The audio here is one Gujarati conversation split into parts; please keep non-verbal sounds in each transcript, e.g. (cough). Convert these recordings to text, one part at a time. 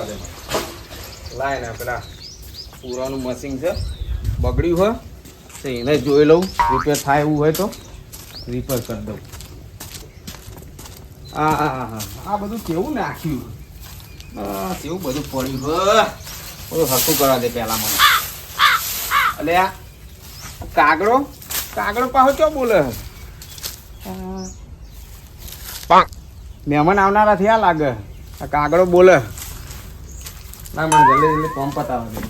કરવા દે. લાય ને પેલા પૂરાનું મશીન છે. બગડ્યું હોય તો એને જોઈ લઉં. રિપેર થાય એવું હોય તો રિપેર કરી દઉં. હા હા હા આ આ બધું કેવું નાખ્યું? કેવું બધું પડ્યું? બધું હરખું કરવા દે પહેલા મને. અને આ કાગડો? કાગડો પાછો ક્યાં બોલે મહેમાન આવનારા થયા લાગે. આ કાગડો બોલે ના મને જલ્દી જલ્દી કોમ પતાવે દે.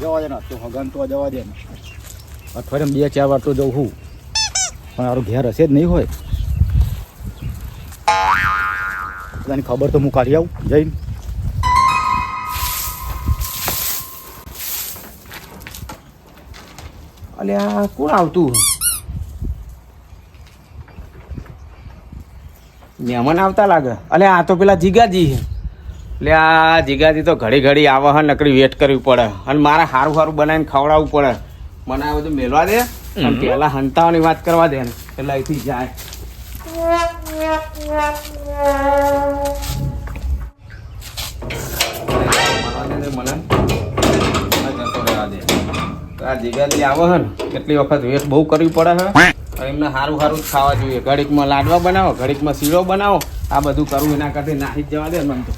જવા દે ને તો હગન તો જવા દે. ને અઠવાડિયામાં બે ચાર વાર તો જવું હું. પણ મારું ઘેર હશે જ નહીં હોય. બધાની ખબર તો હું કાઢી આવું જઈને. અલે આ કોણ આવતું મહેમાન આવતા લાગે અલે આ તો પેલા જીગાજી છે એટલે આ જીગાજી તો ઘડી ઘડી આવે હે નકરી વેટ કરવી પડે અને મારે સારું સારું બનાવીને ખવડાવવું પડે મને આ બધું મેળવા દે અને પેલા હંતાવાની વાત કરવા દે ને એટલે અહીંથી જાય મને કેટલી વખત વેટ બહુ કરવી પડે તો એમને સારું સારું જ ખાવા જોઈએ. ઘડીકમાં લાડવા બનાવો, ઘડીકમાં શીરો બનાવો. આ બધું કરવું એના કરતી નાહી જ જવા દે મને તો.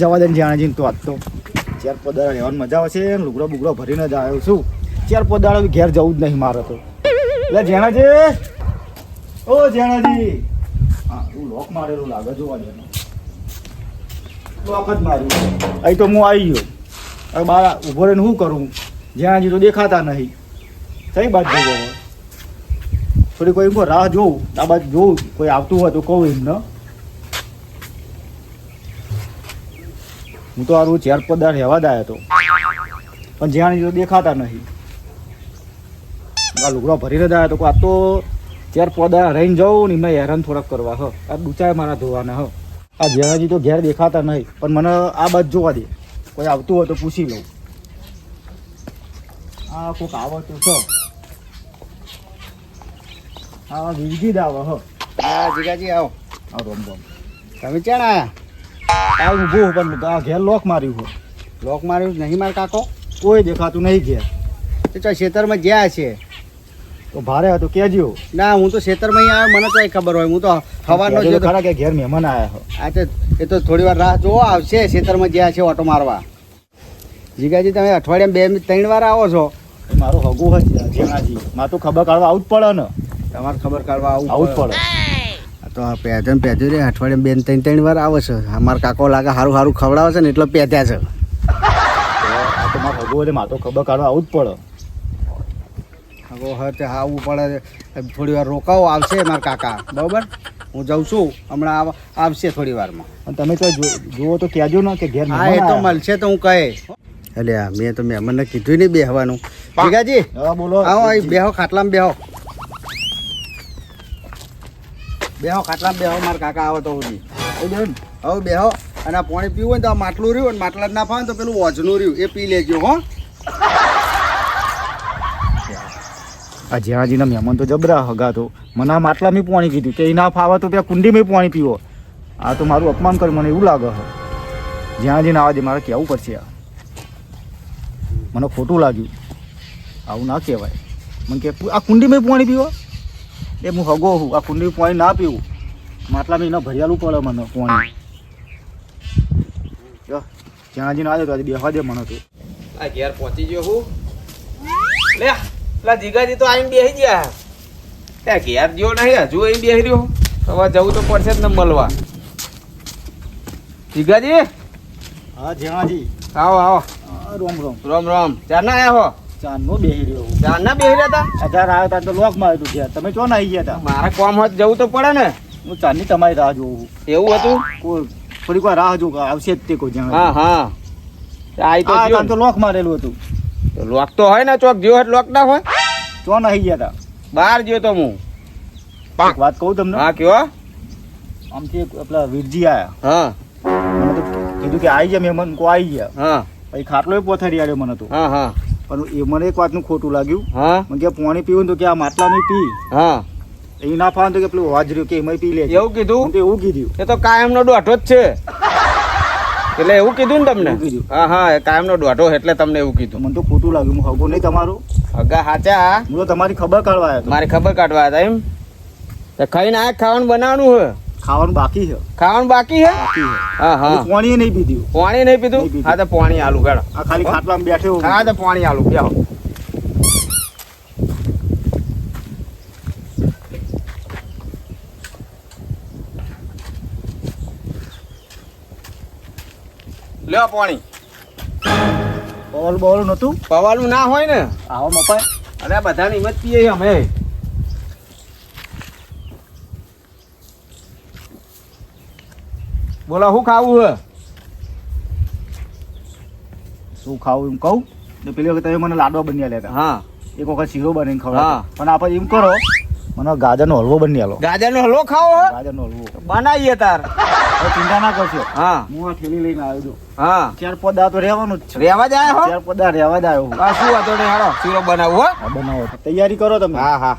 જવા દે ને તો આજ તો. ચાર પોદાડા રહેવાની મજા આવશે લુગડો બુગડો ભરીને જ આવ્યો છું. ચાર પોદાડા ઘેર જવું જ નહીં મારે તો. એટલે જેણાજી. ઓ જેણાજી. હા તું લોક મારેલું લાગે જોવા દે લોક જ માર્યું અહીં તો હું આવી ગયો. હવે બાર ઊભો રહીને શું કરું? જેણાજી તો દેખાતા નહીં. કઈ બાજુ જોવો થોડી કોઈ એમ રાહ જોઉં, આ બાજુ જોઉં, કોઈ આવતું હોય તો કહું એમને હું તો આરું ચેર પદાર રહેવા દાય હતો. પણ જ્યાં તો દેખાતા નહીં. આ લુગડો ભરી દાયો તો આ તો ચાર પોદા રહીને જાઉં ને મેં હેરાન થોડાક કરવા, હ. આ ડૂચાય મારા ધોવાના, હ. આ જ્યાંજી તો ઘેર દેખાતા નહીં, પણ મને આ બાજુ જોવા દે. કોઈ આવતું હોય તો પૂછી લઉં. આ કોઈક આવે તો. છો હા વિવિધ આવે, હ. હા જીગાજી, આવો. આવો, રોમ રોમ. તમે ક્યાં આવ્યા આ ઊભું પણ આ ઘેર લોક માર્યું હોય લોક માર્યું નહીં માર કાકો. કોઈ દેખાતું નહીં ઘેર. તો ચાલ, ખેતરમાં જ્યાં છે. તો ભારે હતું. કેજો ના હું તો ખેતરમાં આવ્યો મને તો ખબર હોય. હું તો કહેજો જ ખરા કે ઘેર મહેમાન આયા હો. આ તો એ તો થોડી વાર રાહ જોવો આવશે ખેતરમાં જ્યાં છે ઓટો મારવા. જીગાજી તમે અઠવાડિયામાં બે ત્રણ વાર આવો છો. મારું હગુ હશે જેણાજી મારે તો ખબર કાઢવા આવું જ પડે ને. તમારે ખબર કાઢવા આવું આવું જ પડે. તો પેધન પેધ્યું રે અઠવાડિયામાં બે ત્રણ ત્રણ વાર આવે છે. અમારા કાકો લાગે સારું સારું ખવડાવે છે ને એટલે પેધ્યા છે. તો મારું હગું હોય મારે તો ખબર કાઢવા આવું જ પડે. હવે હવે આવવું પડે. થોડી વાર રોકાવો આવશે મારા કાકા. બરાબર? હું જાઉં છું. હમણાં આવશે થોડી વારમાં. અને તમે તો જુઓ તો કહેજો ને કે ઘેર હા એ તો મળશે તો હું કહે. એટલે આ મેં તો મહેમાનને કીધું નહીં બેહવાનું. ભીગાજી હા બોલો. આવો અહીં બેહો ખાટલામાં બેહો. બેહો ખાટલામાં બેહો મારા કાકા આવો તો સુધી હવે બેહો. અને આ પાણી પીવું હોય ને તો આ માટલું રહ્યું અને માટલા જ ના ફાવે તો પેલું વોજનું રહ્યું. એ પી લેજો હો. આ જ્યાંજીના મહેમાન તો જબરા હગા તો. મને આ મેં પાણી કીધું કે એના ફાવે તો ત્યાં કુંડીમાં પાણી પીવો. આ તો મારું અપમાન કર મને એવું લાગે છે. જ્યાંજીને ના દે મારે કહેવું પડશે આ. મને ખોટું લાગ્યું. આવું ના કહેવાય. મને કે, આ કુંડીમાં પાણી પીવો? એ હું હગો હું આ કુંડીમાં પાણી ના પીવું. માટલામાં એના ભરિયાલું પડે મને પાણી. જ્યાંજીને દે તો આજે બેહવા દે મને તો. આ ઘેર પહોંચી ગયો હું. લે. પેલા જીગાજી તો આઈને બેસી ગયા. ત્યાં ઘેર ગયો નહીં હજુ અહીં બેસી રહ્યો. હવે જવું તો પડશે જ ને મળવા. જીગાજી? હા જેણાજી આવો આવો. રોમ રોમ રોમ. રોમ રામ. ચાર ના આયા હો? ચાંદનો બેહી રહ્યો હું. ચાર રહ્યા હતા હજાર આવ્યા હતા તો લોક માર્યું હતું ઘેર તમે ચો આવી ગયા હતા મારા કોમ હોત જવું તો પડે ને. હું ચાંદની તમારી રાહ જોઉં એવું હતું? કોઈ થોડીક વાર રાહ જોઉં આવશે જ તે કોઈ જાણ. હા હા. તો લોક મારેલું હતું. લોક તો હોય ને ચોક જેવો લોક ના હોય. ચો નહીં ગયા તા. બહાર ગયો તો હું. એક વાત કહું તમને? હા કયો? આમથી પેલા વીરજી આયા. હા. કીધું કે આવી ગયા મહેમાન કો આવી ગયા. હા. પછી ખાટલો પોથારી આડ્યો મને તો. હા હા. પણ એ મને એક વાતનું ખોટું લાગ્યું. હા. મને કે પાણી પીવું ને તો કે આ માટલાનું પી. હા. એ ના ફાવે તો કે પેલું વાજર્યું કે એમાં પી લે એવું કીધું? તો એવું કીધું. એ તો કાયમનો દોઢો જ છે. એટલે એવું કીધું ને તમને? હા હા કાયમ નો દોઢો એટલે તમને એવું કીધું. મને તો ખોટું લાગ્યું હું હગો નહીં તમારું. હગા હાચા હું. તો તમારી ખબર કાઢવા આવ્યો મારી ખબર કાઢવા હતા એમ? તો ખાઈને આ ખાવાનું બનાવવાનું હે? ખાવાનું બાકી છે. ખાવાનું બાકી છે. હા હા. પાણી નહીં પીધું. પાણી નહીં પીધું? હા તો પાણી આલુ ગાડો આ ખાલી ખાટલામાં બેઠે હા તો પાણી આલુ બેહો. લ્યો પાણી. બોલ બોલ નતું પવાલું ના હોય ને. આવો મપાય અરે બધાની હિંમત પીએ અમે. બોલો શું ખાવું હે શું ખાવું એમ કહું? તો પેલી વખત તમે મને લાડવા બની લેતા. હા. એક વખત શીરો બનીને હા. પણ આપણે એમ કરો મને ગાજરનો હલવો બની આલો ગાજરનો હલવો ખાવો હે. ગાજરનો હલવો. બનાવીએ તાર. ચિંતા ના કરશો. હા. હું આ થેલી લઈને આવ્યો છું. હા. ચાર પોદા તો રહેવાનું જ છે. રેવા જાય હો? ચાર પોદા રહેવા જ આવ્યો. આ શું વાતો ને હાલો. શીરો બનાવવો હા. બનાવો. તૈયારી કરો તમે. હા હા.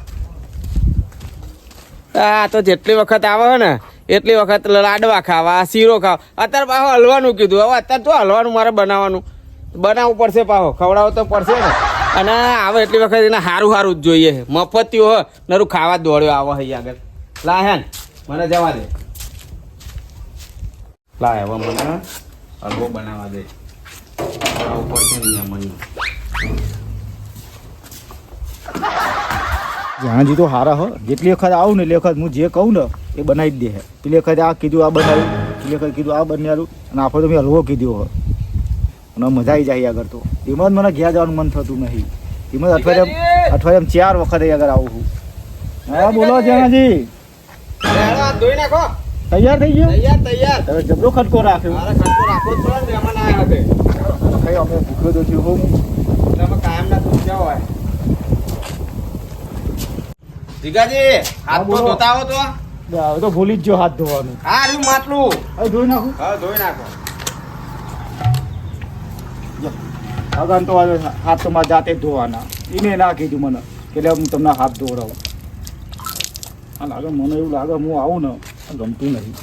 આ તો જેટલી વખત આવે ને એટલી વખત લાડવા ખાવા શીરો ખાવા. અત્યારે પાછો હલવાનું કીધું. હવે અત્યારે તો હલવાનું મારે બનાવવાનું. બનાવવું પડશે પાછો ખવડાવવું તો પડશે ને. અને આવે એટલી વખત એને સારું સારું જ જોઈએ મફતિયો હો નરું ખાવા જ દોડ્યો આવો અહીંયા આગળ. લા હેન મને જવા દે. લા હવે મને. હલવો બનાવવા દે. પડશે ને મને. જ્યાંજી તો હારા હો. જેટલી વખત આવું ને એટલી વખત હું જે કહું ને એ બનાવી જ દે હે. પેલી વખત આ કીધું આ બનાવ્યું. પેલી વખત કીધું આ બનાવ્યું. અને આપણે તો મેં હલવો કીધો હો. અને મજા આવી જાય આગળ તો. એમાં જ મને ઘેર જવાનું મન થતું નહીં. એમાં અઠવાડિયા અઠવાડિયામાં અઠવાડિયામાં ચાર વખત આગળ આવું છું હા બોલો અરે ધોઈ નાખો. તૈયાર થઈ ગયો? તૈયાર તૈયાર. હવે જબરો ખટકો રાખ્યો. મારા ખર્ચો રાખો જ પડે મહેમાન આયા હતે કઈ અમે ભૂખ્યો તો થયો હું. તમે કાયમ ના દૂધ જાવ હોય. જીગાજી હાથ તો ધોતાવો તો. હવે તો ભૂલી જ ગયો હાથ ધોવાનું. હા રહ્યું માટલું. હવે ધોઈ નાખું. હા ધોઈ નાખો. અગાન તો હાથ તો મારા જાતે જ ધોવાના. એને ના કીધું મને. કે હું તમને હાથ ધોવડાવું. આ લાગે મને એવું લાગે હું આવું ને. ગમતું નથી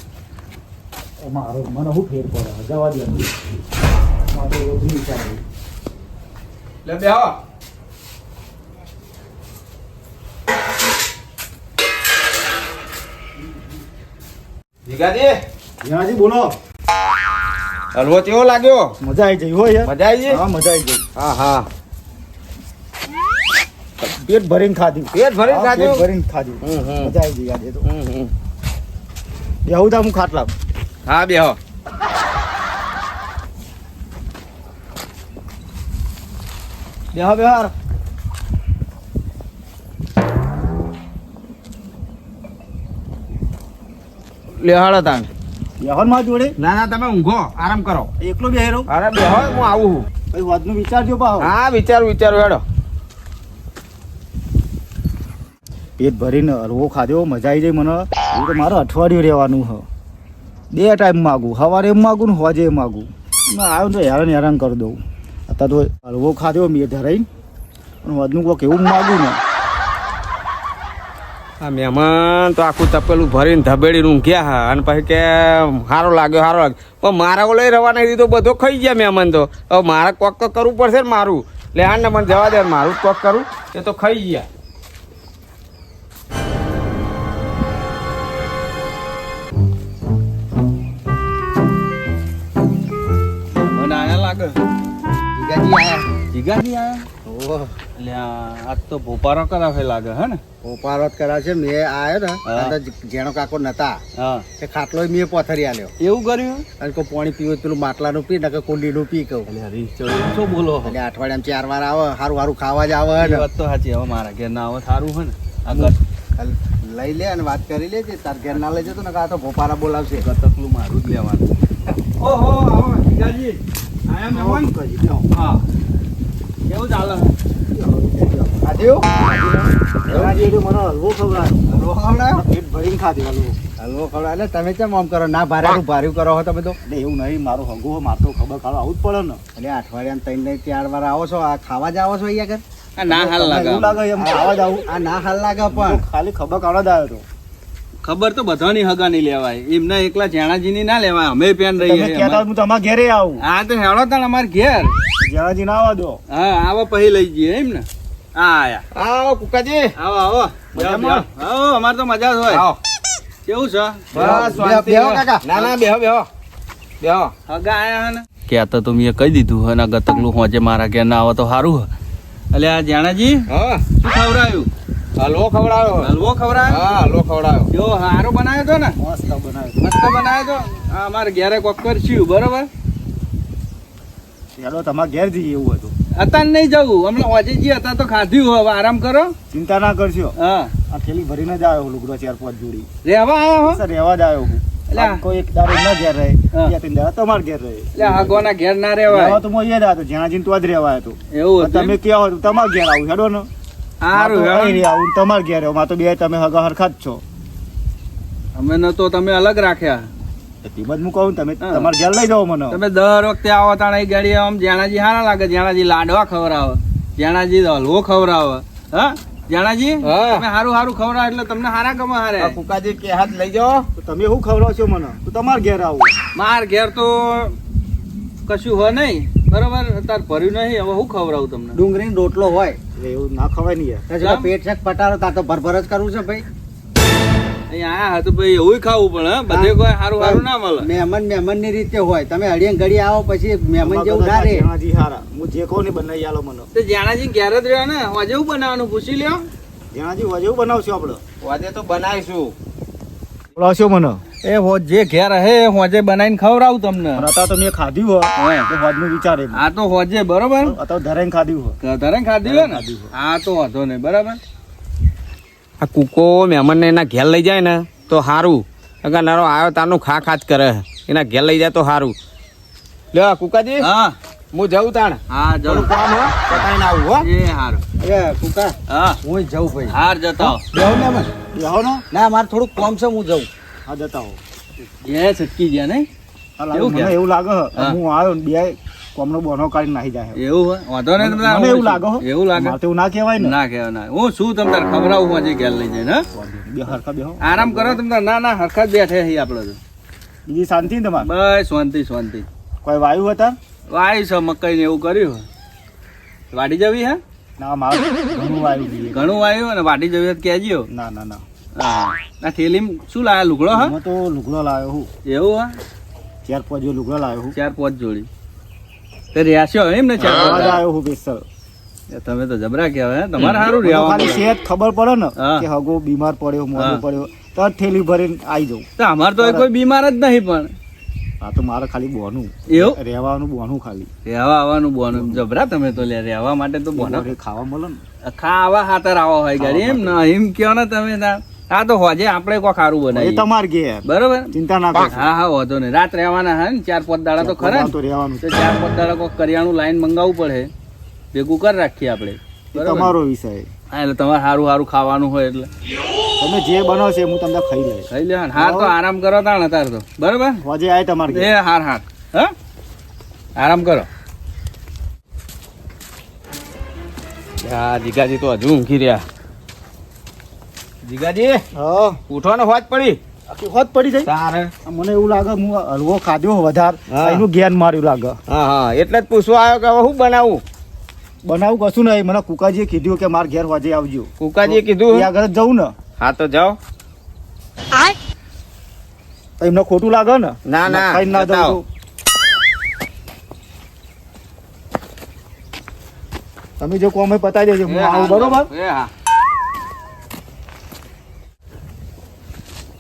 એમાં મને શું ફેર પડે? જવા દે મારે એવું વિચાર લે બે જીગાજી બોલો. હલવો કેવો લાગ્યો? મજા આવી જઈ હોય મજા આવી ગઈ? હા મજા આવી ગઈ. હા હા. પેટ ભરીને ખાધું. પેટ ભરીને ખાધું? પેટ ભરીને ખાધું. મજા આવી ગઈ આજે તો. હમ, હમ. બેહું તા હું ખાટલા હા બેહો. બેહો બેહાર લેહાડો તાણ. બેહો માં જોડે? ના ના તમે ઊંઘો. આરામ કરો. એકલો બેહેરો? અરે બેહો હું આવું છું. પછી વાતનું વિચારજો પાહો. હા વિચાર વિચાર હેડો. પેટ ભરીને હલવો ખાધો મજા આવી જાય મને. તો મારે અઠવાડિયું રહેવાનું હ. બે ટાઈમ માગું. સવારે એમ માગું ને હોજે માગું. આવ્યો તો હેરાન હેરાન કરી દઉં. અત્યારે તો હલવો ખાધો, મેં ધરાઈને પણ વધનું કોઈ એવું માગું ને. આ મહેમાન તો આખું તપેલું ભરીને ધબેડીને ઊંઘ્યા હા. અને પછી કે સારો લાગ્યો સારો લાગ્યો. પણ મારા ઓલો રવાના દીધો, બધો ખાઈ ગયા મહેમાન તો. હવે મારે કોક તો કરવું પડશે ને મારું. લે હા મને જવા દે, મારું કોક કરું. એ તો ખાઈ ગયા. આયા ઓહો. લ્યા આજ તો ભોપારો કરાવે લાગે હે ને? ભોપારો કરા છે. મેં આયો ને કાકો નતા. તે ખાટલો મેં પથરી આલ્યો. એવું કર્યું? અને કોઈ પાણી પીવું પેલું માટલાનું પી નકર કુંડીનું પી કહું. એટલે શું બોલો એટલે અઠવાડિયામાં ચાર વાર આવે સારું સારું ખાવા જ આવે ને. વાત તો સાચી હવે મારા ઘેર ના આવે સારું હે ને? આ લઈ લે અને વાત કરી લેજે તાર ઘેર ના લઈ જતો ને આ તો ભોપારા બોલાવશે. કતકલું મારું જ લેવાનું. ઓહો આવો જીજાજી આયા મહેમાન હા કેવું ચાલે? ખાધ્યો મને હલવો? પેટ ભરીને ખાધ્યો હલવો. એટલે તમે કેમ આમ કરો? ના ભારે ભાર્યું કરો છો તમે તો? એવું નહીં મારો હગો મારે તો ખબર ખાવા આવું જ પડે ને. એટલે અઠવાડિયામાં ત્રણ ત્રણ ચાર વાર આવો છો. આ ખાવા જ આવો છો અહીંયા આગળ? ના હાલ લાગે. લાગે એમ ખાવા જ આવું? આ ના હાલ લાગે પણ. ખાલી ખબર કાઢવા જ આવ્યો હતો. ખબર તો બધાની હગાની લેવાય. એમને એકલા જેણાજીની ના લેવાય. અમે પેન રહીએ કહેતા હું તમારા ઘેરે આવું. હા તો હેળો તાણ અમાર ઘેર. જણાજી ના આવવા દો. હા આવો પછી લઈ જઈએ એમ ને. હા આયા. આવો કુકાજી. આવો આવો. આવો અમાર તો મજા જ હોય. કેવું છે? બસ, બેહો, કાકા. ના ના બેહો બેહો. બેહો. હગા આયા હે ને? ક્યાં તો મેં કહી દીધું હે ના ગતકલું હોજે મારા ઘેર ના આવે તો સારું હે. એટલે આ જાણાજી હા. શું ખવડાયું? હલવો ખવડાવ્યો હલવો ખવડાયો હા હલવો ખવડાવ્યો જો હારો બનાવ્યો તો ને? મસ્ત બનાવ્યો. મસ્ત બનાવ્યો તો? અમારે ઘેરે કોક કરશું બરોબર? ચાલો તમારે ઘેર જઈએ એવું હતું. અત્યારે નહીં જવું. હમણાં ઓજે જઈએ અત્યારે તો ખાધ્યું હવે આરામ કરો. ચિંતા ના કરશો. હા. આ થેલી ભરીને જ આવ્યો લુગડો ચાર પાંચ જોડી. રહેવા આવ્યો હો? સર રહેવા જ આવ્યો હું. કોઈ એક દારૂ ના ઘેર રહે. બે દાડા તમારા ઘેર રહે. એટલે આગોના ઘેર ના રહેવા રહેવાય તો હું અહીંયા જ હતો જ્યાં તો જ રહેવા આવ્યો હતો. એવું તમે ક્યાં હતું તો ઘેર આવું હેડો ને. સારું. આવું તમારા ઘેર તો બે તમે હગા હરખા જ છો. અમે ન તો તમે અલગ રાખ્યા. તેમ હું કહું તમે. ઘેર લઈ જાઓ મને. તમે દર વખતે આવો તાણે ગાડી આમ જાણાજી હારા લાગે જાણાજી લાડવા ખવડાવે જાણાજી હલવો ખવડાવે. હા? જાણાજી. તમે હારું હારું ખવડાવ એટલે તમને હારા ગમે હારે. આ કુકાજી કે હાથ લઈ જાઓ. તમે શું ખવડાવશો મને? તો તમારા ઘેર આવું. માર ઘેર તો કશું હોય નહીં. બરોબર? અત્યારે ભર્યું નહીં હવે હું ખવડાવું તમને? ડુંગળી રોટલો હોય. એવું ના ખવાય નહીં યાર. પેટ છે પટારો તા તો ભરભર જ કરવું છે ભાઈ. અહીંયા આયા હતું ભાઈ એવું ખાવું પણ બધે કોઈ હારું હારું ના મળે. મહેમાન મહેમાનની રીતે હોય. તમે હળીએ ઘડી આવો પછી મહેમાન જેવું ના રે હાજી હારા. હું જે કહું ને બનાવી આલો મને. તો જાણાજી ઘેર જ રહ્યો ને હોજે એવું બનાવવાનું પૂછી લ્યો. જ્યાંથી હોય એવું બનાવશું આપણે આજે તો બનાવીશું. બોલાવશો મને. એ હો જે ઘેર હે હોજે બનાવીને ખવડાવું તમને. અત્યારે તો મેં ખાધ્યું હોય તો તો હોજનું વિચારે આ તો હોજે બરોબર? અત્યારે ધરાઈને ખાધ્યું હોય ધરેન ખાધી હોય ને? આ. તો વાંધો નહીં બરાબર? આ કૂકો મહેમાનને એના ઘેર લઈ જાય ને તો સારું અગર નારો આવ્યો તારનું ખા ખાત કરે. એના ઘેર લઈ જાય તો સારું લ્યો કુકાજી. હા. હું જઉં તાણ. હા જવું કામ હો પતાઈને આવું હો. એ હારું. એ કુકા. હા. હું જઉં ભાઈ. હાર જતા બેહો ને. ના મારે થોડુંક કોમ છે હું જઉં. હા જતા હો. એ છટકી ગયા નહીં? હા, મને? એવું લાગે હા. હું. આવ્યો બે કોમનો બોનો કાઢી નાખી જાય એવું વાંધો નહીં તમને મને એવું લાગે એવું લાગે? તો એવું ના કહેવાય ને. ના કહેવાય ના. હું શું તમને ખવડાવું હોજે ઘેર લઈ જઈને હા? બે હરખા બેહો. આરામ કરો તમને ના ના હરખા જ બેઠે છીએ આપણે તો. બીજી શાંતિ ને તમારે? બસ શાંતિ શાંતિ. કોઈ વાયુ હતા વાયુ છે મકઈ ને એવું કર્યું વાડી જવી હે? ના મારું ઘણું વાયુ ઘણું વાયુ અને વાડી જવી કહેજો ના ના ના. હા આ થેલીમાં શું લાયા? લુગડો હા? તો લુગડો લાવ્યો હું. એવું હા? ચાર પાંચ જોડી લુગડો લાવ્યો હું. ચાર પાંચ જોડી. તે રહ્યા એમ ને ચાર પાંચ? આવ્યો હું બેસર તમે તો જબરા કહેવાય તમારે સારું મને રહેવા ખાલી સેહત ખબર પડે ને કે હગો બીમાર પડ્યો મોડો પડ્યો તો થેલી ભરીને આવી જાઉં. તો અમારે તો કોઈ બીમાર જ નહીં પણ. આ તો મારે ખાલી બોનું. એવું? રહેવાનું બોનું ખાલી. રહેવા આવવાનું બોનું. જબરા તમે તો લે રહેવા માટે તો બોના. ખાવા મળે ને. ખાવા હાતર આવો હોય ગાડી એમ ને એમ કયો ને તમે તાર. આ તો હોજે આપણે કોઈ ખારું એ બનાવીએ. તમારે ઘેર. બરોબર? ચિંતા ના કરશો. હા હા વાંધો નહીં. રાત રહેવાના હે ને? ચાર પાંચ દાડા તો ખરા તો રહેવાનું તો ચાર પાંચ દાડા કોઈ કરિયાણું લાઈન મંગાવવું પડે. ભેગું કરી રાખીએ આપણે. તમારો વિષય. હા એટલે તમારે સારું સારું ખાવાનું હોય એટલે. તમે જે બનાવો છે હું તમને ખાઈ લઈશ. ખાઈ લે હા તો આરામ કરો તાણ તાર તો. બરોબર? હોજે આય તમારે એ હાર હાર. હા? આરામ કરો. આ જીગાજી તો હજુ ઊંઘી રહ્યા. જીગાજી હા. ઉઠવાનો હોજ પડી. આખી હોત પડી જાય તારે. મને એવું લાગે હું હલવો ખાધો વધારે. હા. એનું જ્ઞાન માર્યું લાગે. હા હા. એટલે જ પૂછવા આવ્યો કે હવે શું બનાવું? બનાવું કશું નહીં. મને કુકાજીએ કીધું કે મારા ઘેર હોજે આવજો. કુકાજીએ કીધું? ત્યાં આગળ જવું ને. હા તો જાઓ. એમને ખોટું લાગે ને? ના, ના, ખાઈ ના જતા તમે જો કોમે પતાવી દેજો. હું આવું બરોબર? એ હા.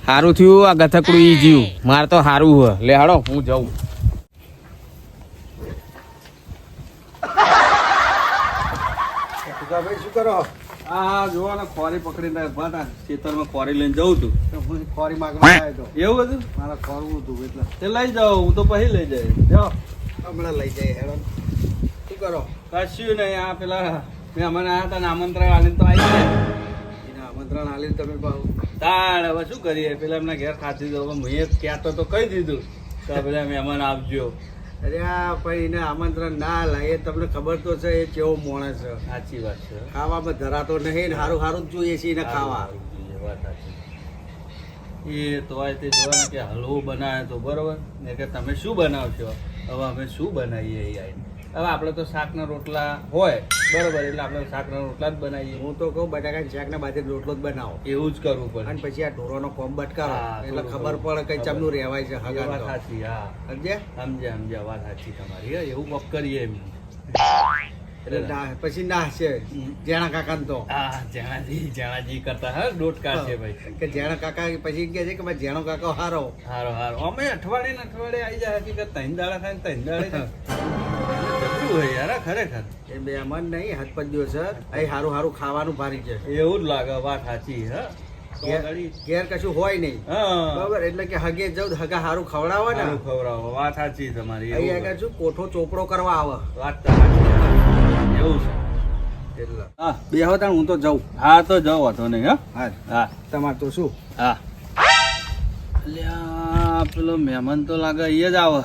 સારું થયું આ ગથકડું ઈ જીવ. મારે તો સારું હોય લે હાડો હું જાઉં. ભાઈ શું કરો? આ હા જોવો ને ખોરી પકડીને ઊભા હતા. ખેતરમાં ખોરી લઈને જવું તું હું ખોરી માગવા આવ્યો હતો. એવું હતું? મારે ખોરવું હતું એટલે. તે લઈ જાઓ હું તો પછી લઈ જાય જાઓ હમણાં લઈ જાય હેડો. શું કરો? કશું નહીં આ પેલા મેં અમને આયા હતા ને આમંત્રણ આલીને તો આવી ગયા. આમંત્રણ આલીને તમે ભાવ તાણ હવે શું કરીએ? પેલા એમના ઘેર ખાતી દો હવે મેં ક્યાં તો કહી દીધું. તો પેલા મહેમાન આપજો અરે આ ભાઈ એને આમંત્રણ ના લાય એ તમને ખબર તો છે એ કેવો માણસ છે. સાચી વાત છે. ખાવામાં ધરાતો નહીં ને સારું સારું જ જોઈએ છે એને ખાવા. એ તો આ તે જોવા કે હલવો બનાવે તો બરોબર. ને કે તમે શું બનાવશો? હવે અમે શું બનાવીએ એ આઈને. હવે આપણે તો શાકના રોટલા હોય બરોબર એટલે આપણે શાકના રોટલા જ બનાવીએ. હું તો કહું બટાકા શાક ને બાજરી રોટલો જ બનાવો. એવું જ કરવું પડે. અને પછી આ ઢોરોનો કોમ બટકારો. એટલે ખબર પડે કઈ. ચમનું રહેવાય છે હગા વાત સાચી હા. સમજે સમજે સમજે વાત સાચી તમારી. હે, એવું કોક કરીએ એમ. એટલે પછી ના છે. જેણા કાકા તો. હા જણાજી જણાજી કરતા હા ડોટકા છે ભાઈ. કે જેણા કાકા પછી કે છે કે ભાઈ જેણો કાકા હારો. હારો હારો. અમે અઠવાડિયે ને અઠવાડિયે આવી જાય હકીકત ત્રણ દાડા થાય ને દાડે (laughs) થાય. હોય યાર ખરેખર. એ બે અમન નહીં હાથ પંજો દિવસ અહીં સારું સારું ખાવાનું ભારી છે. એવું જ લાગે વાત સાચી હા. ઘેર કશું હોય નહીં. બરાબર એટલે કે હગે જવું હગા સારું ખવડાવે ને. ખવડાવો વાત સાચી તમારી અહીં આગળ શું કોઠો ચોપડો કરવા આવે. વાત. એવું છે. એટલે. હા. બે હતા હું તો જાઉં. હા તો જઉં હતો નહીં હા. હા હા. તમારે તો શું? હા. અલ્યા પેલો મહેમાન તો લાગે અહીંયા જ આવે.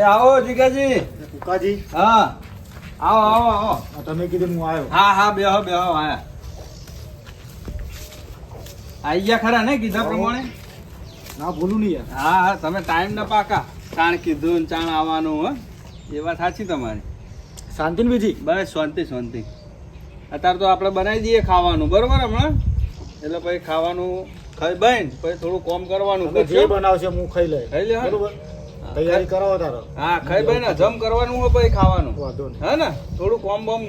એ આવો જીગાજી. કુકાજી. હા. આવો આવો આવો. તમે કીધું હું આવ્યો. હા હા બેહો બેહો આયા આઈ ગયા ખરા ને કીધા પ્રમાણે? ના ભૂલું નહીં યાર. હા હા તમે ટાઈમ ના પાકા. ચાણ કીધું ને ચાણ આવવાનું હો. એ વાત સાચી તમારી. શાંતિ ને બીજી? બસ શાંતિ શાંતિ. અત્યારે તો આપણે બનાવી દઈએ ખાવાનું. બરોબર હમણાં? એટલે પછી ખાવાનું ખાઈ બન પછી થોડું કોમ કરવાનું. જે બનાવશે હું ખાઈ લે ખાઈ લે. બરોબર? તૈયારી કરાવો તારો. હા ખાઈ બન જમ કરવાનું હોય ભાઈ ખાવાનું. વાંધો નહીં. હે ને? થોડું કોમ બોમ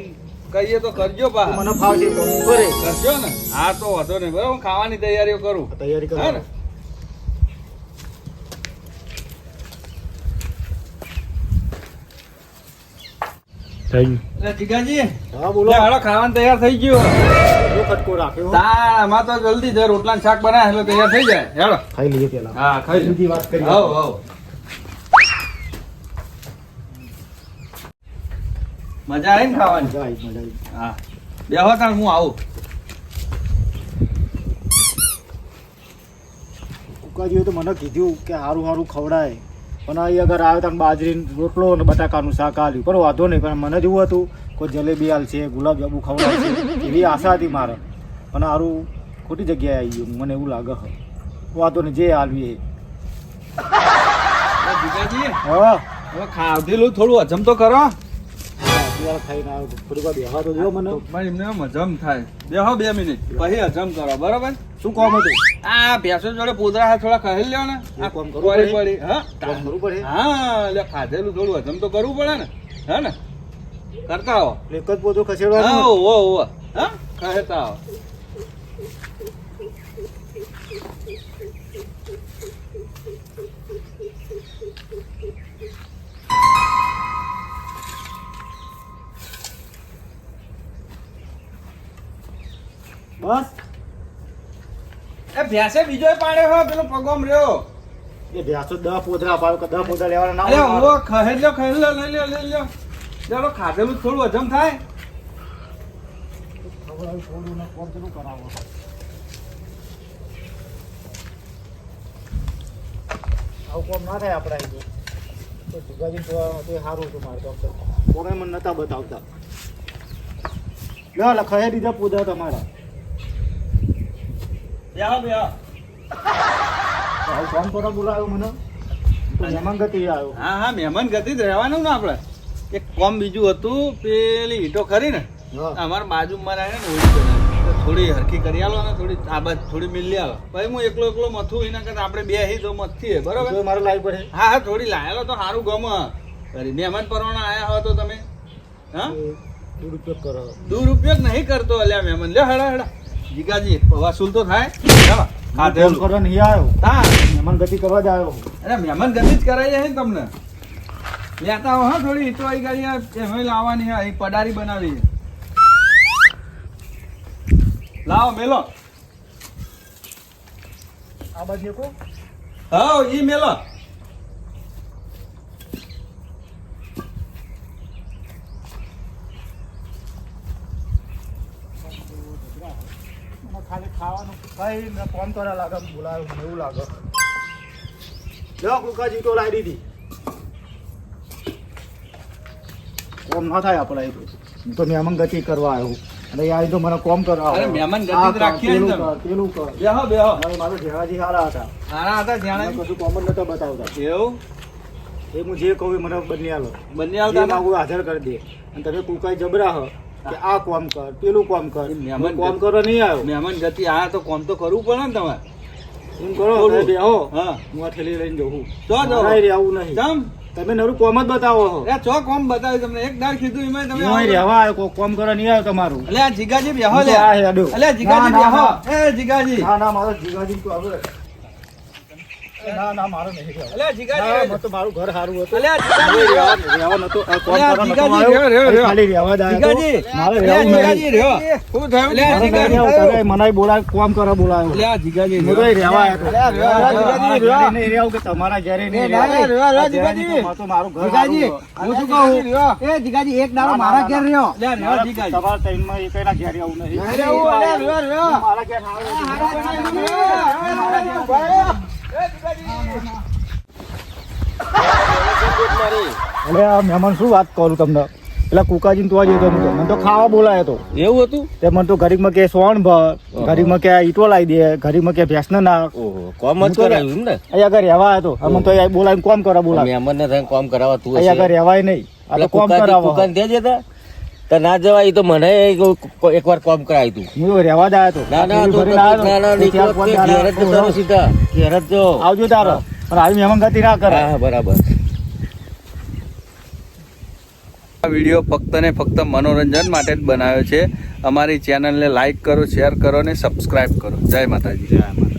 કહીએ તો કરજો બા. મને ફાવશે કરે. કરજો ને? હા તો વાંધો નહીં. બરાબર હું ખાવાની તૈયારીઓ કરું. તૈયારી હા ને? જીગાજી હા બોલો. ખાવાનું તૈયાર થઈ ગયું. જો ખટકો રાખ્યો તાણ આમાં તો જલ્દી છે રોટલા ને શાક બનાવે એટલે તૈયાર થઈ જાય. હેલો. ખાઈ લઈએ પેલા. હા ખાઈ વાત કરી હવ હવ મજા આવી ને ખાવાની? મજા આવી મજા આવી. હા. બેહો તાણ હું આવું. કુકાજીએ તો મને કીધું કે સારું સારું ખવડાય. પણ અહીં અગર આવે તો બાજરી રોટલો અને બટાકાનું શાક આલ્યું. પણ વાંધો નહીં પણ મને જેવું હતું કોઈ જલેબી હાલ છે ગુલાબજાંબુ ખવડાય ખવડાવશે એવી આશા હતી મારે. પણ સારું ખોટી જગ્યાએ આવી ગયું. મને એવું લાગે છે. વાંધો નહીં જે હાલવી એ. હા. હવે ખાધેલું થોડું હજમ તો કરો. અત્યારે ખાઈને આવ્યો થોડીક વાર બેહવા તો જો મને. એમને હજમ થાય. બેહો બે મિનિટ. પછી હજમ કરો. બરોબર? શું કોમ હતું? આ ભેંસો જોડે પોદરા હાથ થોડા ખાઈ લ્યો ને. એ આ કામ કરવું પડે? હા? કામ કરવું પડે. હા એટલે ખાધેલું થોડું હજમ તો કરવું પડે ને. હે ને? કરતા આવો. એક જ પોતું ખસેડવાનું. હા ઓ ઓ હા? કહેતા આવો. બસ. એ ભ્યાસે બીજો પાડ્યો હો પેલો પગોમ રહ્યો. એ ભ્યાસો દસ પોતરા પાડો કે દસ પોતરા લેવાના ના અરે હોય મારે. ઓ ખહે લ્યો ખહે લ્યો લઈ લ્યો લઈ લ્યો. ચાલો ખાધેલું થોડું હજમ થાય. થોડું ને કોમ પેલું કરાવો આવું કોમ ના થાય આપણા તો. સુગાજી તો સારું હતું મારે ડૉક્ટર કોને મને નતા બતાવતા. લે લખાઈ દીધા પૂજા તમારા. બેહો તો આવું કોમ કરવા બોલાવ્યો મને? તો મહેમાન ગતિ આવ્યો. હા હા મહેમાન ગતિ જ રહેવાનું ને આપણે. એક કોમ બીજું હતું પેલી ઈંટો ખરી ને? અમારા બાજુમાં રહે ને ઓળી થોડી હરખી કરી આલો ને થોડી આ બાજુ થોડી મિલી આલો. પછી હું એકલો એકલો મથું એના કરતા આપણે બે હી તો મથીએ બરોબર? મારું લાવી પડે. હા હા થોડી લાયેલો તો સારું ગમે. ફરી મહેમાન પરવાના આયા હો તો તમે? હા? દુરુપયોગ કરો. દુરુપયોગ નહીં કરતો અલ્યા મહેમાન. લે હડા હડા. જીગાજી વસૂલ તો થાય. ચાલો કરો નહીં આવ્યો હા. મહેમાન ગતિ કરવા જ આવ્યો અરે મહેમાન ગતિ જ કરાઈ છે તમને. લેતા હો હા થોડી ઈંટો આવી ગાડી એમાં લાવવાની હા અહીં પડારી બનાવી. લાવો મેલો. આ બાજુ કો હા ઈ મેલો. ખાલી ખાવાનું કઈ મેં કોમ કરવા લાગે બોલાવે મને એવું લાગે. જો કુકાજી તો લાવી દીધી. કોમ ના થાય આપણે એ તો. હું તો મહેમાન ગતિ કરવા આવ્યો. અને યાર તો મને કોમ કરવા અરે. મહેમાન ગતિ આ જ કર, રાખીએ ને તમે. કર, પેલું કર. બેહો બેહો. મારે મારો જેવાજી સારા હતા. હારા હતા જાણે. કશું કોમ જ નતો બતાવતા. એવું? એ હું જે કહું મને બની આલો બંને? માગું હાજર કરી દે. અને તમે કુકાઈ જબરા હો. કે આ કોમ કર પેલું કોમ કર. મહેમાન કોમ કરો નહીં આવ્યો. મહેમાન ગતિ આ તો કોમ તો કરવું પડે ને તમારે. એમ કરો. તમે બેહો. હા. હું આ થેલી લઈને જઉં. તો આવું નહીં. ચમ. તમે નરું કોમ જ બતાવો છો. એ ચો કોમ બતાવ્યું તમને? એક દાર કીધું એમાં તમે આવો. રહેવા આવ્યો કોઈ કોમ કરવા નહીં આવ્યો તમારું. એટલે આ જીગાજી બેહો લે આ હેડો. એટલે જીગાજી બેહો. એ જીગાજી. ના ના મારો જીગાજી તો આવે ના ના મારો નહીં ના, તો મારું ઘર સારું હતું. રહેવા- નતો નતો આવ્યો. ખાલી રહેવા જ આવ્યો જીગાજી. મારે રહેવું. જીગાજી શું થયું? જીગાજી. તમે બોલાય કોમ કરવા બોલાયો. જીગાજી તો રહેવા આવ્યો. રહ્યો, તમારા જીગાજી, ઘરે નહીં રહેવું કે તમારા ઘરે નહીં ના, ના, રહેવું. રહ્યો, રહ્યો, આ જીગાજી. જીગાજી. તો મારું ઘર જીગાજી, હું શું કહું? એ જીગાજી એક દાડો મારા ઘેર રહ્યો. અલે આ મારા- જીગાજી. તમારા ત્રણમાં એકેયના ઘેર રહેવું નહીં. રહેવું. મારા ઘેર સારું આ મહેમાન શું વાત કરું તમને? પેલા કુકાજી તું આજે મને તો ખાવા બોલાયો તો. એવું હતું? તે મને તો ગરીબમાં કે સોણ ભર ગરીબમાં કે ઈટો લાવી દે ગરીબમાં કે ભેંસ નાખ. ઓહો કોમ જ એમ ને? અહીંયા આગળ રહેવા હતો તો. મને તો બોલાવીને કોમ કરવા બોલાવે. મહેમાન ને કોમ કરાવવા તું અહીંયા આગળ રહેવાય નહીં. આ તો કોમ કરાવવા. ત્યાં જતા તો ના જવાય તો મને એકવાર કોમ કરાવ્યું તું. હું રહેવા જ આવ્યો ના ના તું ના ના ઘેર જ જતો સીધા. ઘેર જ જો. આવજો તારો. પણ આવી મહેમાન ગતિ ના કર હા બરાબર. આ વીડિયો ફક્ત ને ફક્ત મનોરંજન માટે જ બનાવ્યો છે. અમારી ચેનલને લાઈક કરો શેર કરો અને સબસ્ક્રાઈબ કરો. જય માતાજી. જય માતા.